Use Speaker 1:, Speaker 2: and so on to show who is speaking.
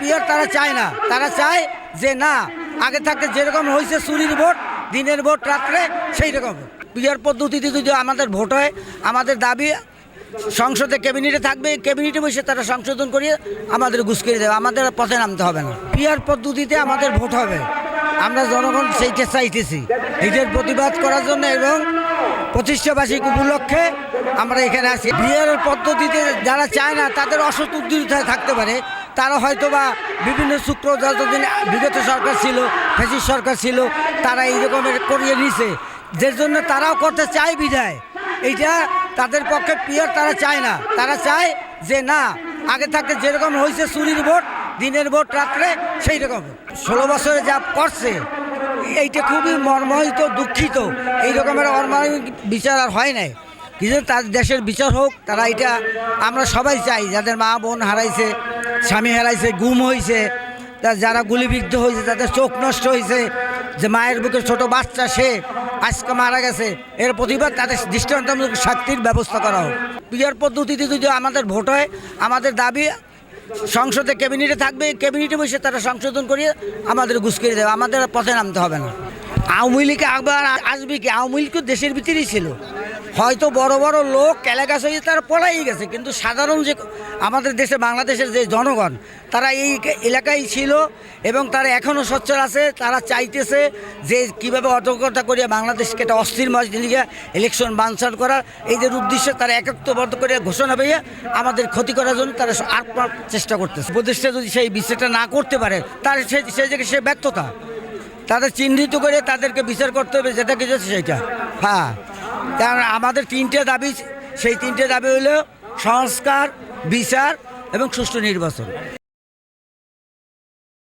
Speaker 1: Peer তারা চায় না। তারা চায় যে না, আগে থাকতে যেরকম হয়েছে চুরির ভোট, দিনের ভোট রাত্রে সেই রকম। পিয়ার পদ্ধতিতে যদি আমাদের ভোট হয়, আমাদের দাবি সংসদে ক্যাবিনেটে থাকবে ক্যাবিনেটে বসে তারা সংশোধন করিয়ে আমাদের ঘুষকিয়ে দেবে। আমাদের পথে নামতে হবে না। পিয়ার পদ্ধতিতে আমাদের ভোট হবে। আমরা জনগণ সেইটা চাইতেছি। এইটার প্রতিবাদ করার জন্য এবং প্রতিষ্ঠাবার্ষিক উপলক্ষে আমরা এখানে আছি। বিয়ের পদ্ধতিতে যারা চায় না, তাদের অসৎ উদ্যোগিতায় থাকতে পারে। তারা হয়তো বা বিভিন্ন শুক্র যতদিন বিগত সরকার ছিল, ফেসিস সরকার ছিল, তারা এই রকমের করিয়ে নিছে। যে জন্য তারাও করতে চায় বিধায়। এইটা তাদের পক্ষে পিয়ার তারা চায় না। তারা চায় যে না, আগে থাকতে যেরকম হয়েছে চুরির ভোট, দিনের ভোট রাত্রে সেই রকম। ষোলো বছরে যা করছে, এইটা খুবই মর্মাহিত, দুঃখিত। এই রকমের অর্মাহিত বিচার আর হয় নাই। কিন্তু তার দেশের বিচার হোক, তারা এটা আমরা সবাই চাই, যাদের মা বোন হারাইছে স্বামী হারাইছে গুম হয়েছে তা যারা গুলিবিদ্ধ হয়েছে তাদের চোখ নষ্ট হয়েছে যে মায়ের বুকে ছোট বাচ্চা, সে আজকে মারা গেছে, এর প্রতিবাদ তাদের দৃষ্টান্তমূলক শাস্তির ব্যবস্থা করা হোক। পিয়ার পদ্ধতিতে যদি আমাদের ভোট হয়, আমাদের দাবি সংসদে ক্যাবিনেটে থাকবে, ক্যাবিনেটে বসে তারা সংশোধন করিয়ে আমাদের ঘুষকিয়ে দেবে, আমাদের পথে নামতে হবে না। আওয়ামী লীগ আবার আসবে কি? আওয়ামী লীগ দেশের ভিতরেই ছিল। হয়তো বড় বড় লোক ক্যালাগাছ হয়ে তারা পলাই গেছে, কিন্তু সাধারণ যে আমাদের দেশে, বাংলাদেশের যে জনগণ, তারা এই এলাকায় ছিল এবং তারা এখনও সচ্ছল আছে, তারা চাইতেছে যে কীভাবে অর্থকতা করিয়া বাংলাদেশকে একটা অস্থির মাস দিকে ইলেকশন বানচাল করার। এই যে উদ্দেশ্যে তারা একত্রবদ্ধ করে ঘোষণা পেয়ে আমাদের ক্ষতি করার জন্য তারা আপ্রাণ চেষ্টা করতেছে। উপদেশটা যদি সেই বিচারটা না করতে পারে, তার সে সেই জায়গায় সে ব্যর্থতা। তাদের চিহ্নিত করে তাদেরকে বিচার করতে হবে, যেটা কিছু সেইটা হ্যাঁ। কারণ আমাদের তিনটে দাবি সেই তিনটে দাবি হলো সংস্কার বিচার এবং সুষ্ঠু নির্বাচন।